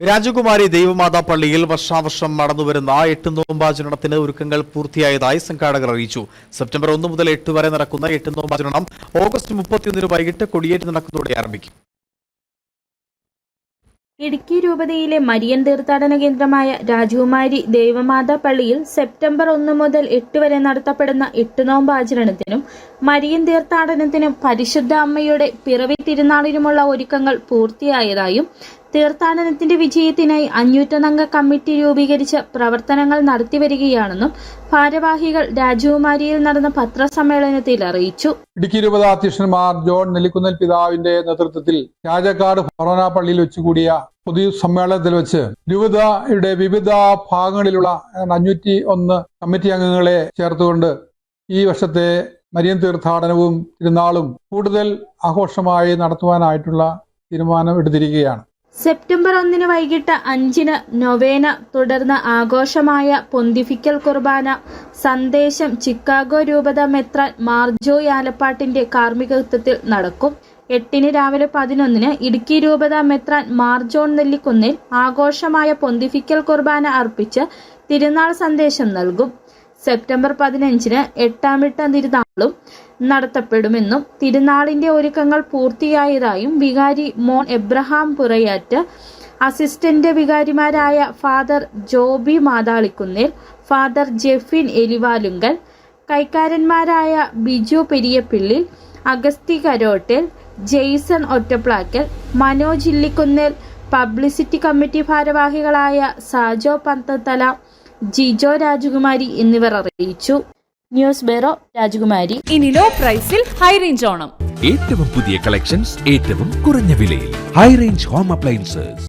രാജകുമാരി ദൈവമാതാ പള്ളിയിൽ വർഷാവർഷം നടന്നുവരുന്ന എട്ട് നോമ്പാചരണത്തിന് ഒരുക്കങ്ങൾ പൂർത്തിയായതായി സംഘാടകർ അറിയിച്ചു. സെപ്റ്റംബർ ഒന്ന് മുതൽ എട്ട് വരെ നടക്കുന്ന എട്ട് നോമ്പാചരണം ഓഗസ്റ്റ് മുപ്പത്തിയൊന്നിന് വൈകിട്ട് കൊടിയേറ്റ് നടക്കുന്നതോടെ ആരംഭിക്കും. ഇടുക്കി രൂപതയിലെ മരിയൻ തീർത്ഥാടന കേന്ദ്രമായ രാജകുമാരി ദേവമാതാ പള്ളിയിൽ സെപ്റ്റംബർ ഒന്ന് മുതൽ എട്ട് വരെ നടത്തപ്പെടുന്ന എട്ട് നോമ്പ് ആചരണത്തിനും മരിയൻ തീർത്ഥാടനത്തിനും പരിശുദ്ധ അമ്മയുടെ പിറവി തിരുനാളിനുമുള്ള ഒരുക്കങ്ങൾ പൂർത്തിയായതായും തീർത്ഥാടനത്തിന്റെ വിജയത്തിനായി അഞ്ഞൂറ്റനംഗ കമ്മിറ്റി രൂപീകരിച്ച് പ്രവർത്തനങ്ങൾ നടത്തിവരികയാണെന്നും ഭാരവാഹികൾ രാജകുമാരിയിൽ നടന്ന പത്രസമ്മേളനത്തിൽ അറിയിച്ചു. ഇടുക്കി രൂപത അധ്യക്ഷന്മാർ ജോൺ നെല്ലിക്കുന്നൽ പിതാവിന്റെ നേതൃത്വത്തിൽ രാജക്കാട് ഫൊറോന പള്ളിയിൽ വെച്ചുകൂടിയ പൊതു സമ്മേളനത്തിൽ വെച്ച് രൂപതയുടെ വിവിധ ഭാഗങ്ങളിലുള്ള അഞ്ഞൂറ്റി ഒന്ന് കമ്മിറ്റി അംഗങ്ങളെ ചേർത്തുകൊണ്ട് ഈ വർഷത്തെ മരിയൻ തീർത്ഥാടനവും തിരുനാളും കൂടുതൽ ആഘോഷമായി നടത്തുവാനായിട്ടുള്ള തീരുമാനം എടുത്തിരിക്കുകയാണ്. സെപ്റ്റംബർ ഒന്നിന് വൈകിട്ട് അഞ്ചിന് നൊവേന തുടർന്ന് ആഘോഷമായ പൊന്തിഫിക്കൽ കുർബാന സന്ദേശം ചിക്കാഗോ രൂപത മെത്രാൻ മാർജോ ആലപ്പാട്ടിന്റെ കാർമ്മികത്വത്തിൽ നടക്കും. എട്ടിന് രാവിലെ പതിനൊന്നിന് ഇടുക്കി രൂപത മെത്രാൻ മാർജോൺ നെല്ലിക്കുന്നിൽ ആഘോഷമായ പൊന്തിഫിക്കൽ കുർബാന അർപ്പിച്ച് തിരുനാൾ സന്ദേശം നൽകും. സെപ്റ്റംബർ പതിനഞ്ചിന് എട്ടാമിട്ട തിരുനാളും നടത്തപ്പെടുമെന്നും തിരുനാളിന്റെ ഒരുക്കങ്ങൾ പൂർത്തിയായതായും വികാരി മോൺ എബ്രഹാം പുറയാറ്റ്. അസിസ്റ്റന്റ് വികാരിമാരായ ഫാദർ ജോബി മാതാളിക്കുന്നിൽ ഫാദർ ജെഫിൻ എലിവാലുങ്കൽ കൈക്കാരന്മാരായ ബിജു പെരിയപ്പിള്ളി അഗസ്തി കരോട്ടിൽ ജെയ്സൺ ഒറ്റപ്ലാക്കൽ മനോജ് ഇല്ലിക്കുന്നിൽ പബ്ലിസിറ്റി കമ്മിറ്റി ഭാരവാഹികളായ സാജോ പന്തത്തല ജിജോ രാജകുമാരി എന്നിവർ അറിയിച്ചു. ന്യൂസ് ബ്യൂറോ രാജകുമാരി. ഇനി ലോ പ്രൈസിൽ ഹൈ റേഞ്ച് ഓണം. ഏറ്റവും പുതിയ കളക്ഷൻസ് ഏറ്റവും കുറഞ്ഞ വിലയിൽ. High range home appliances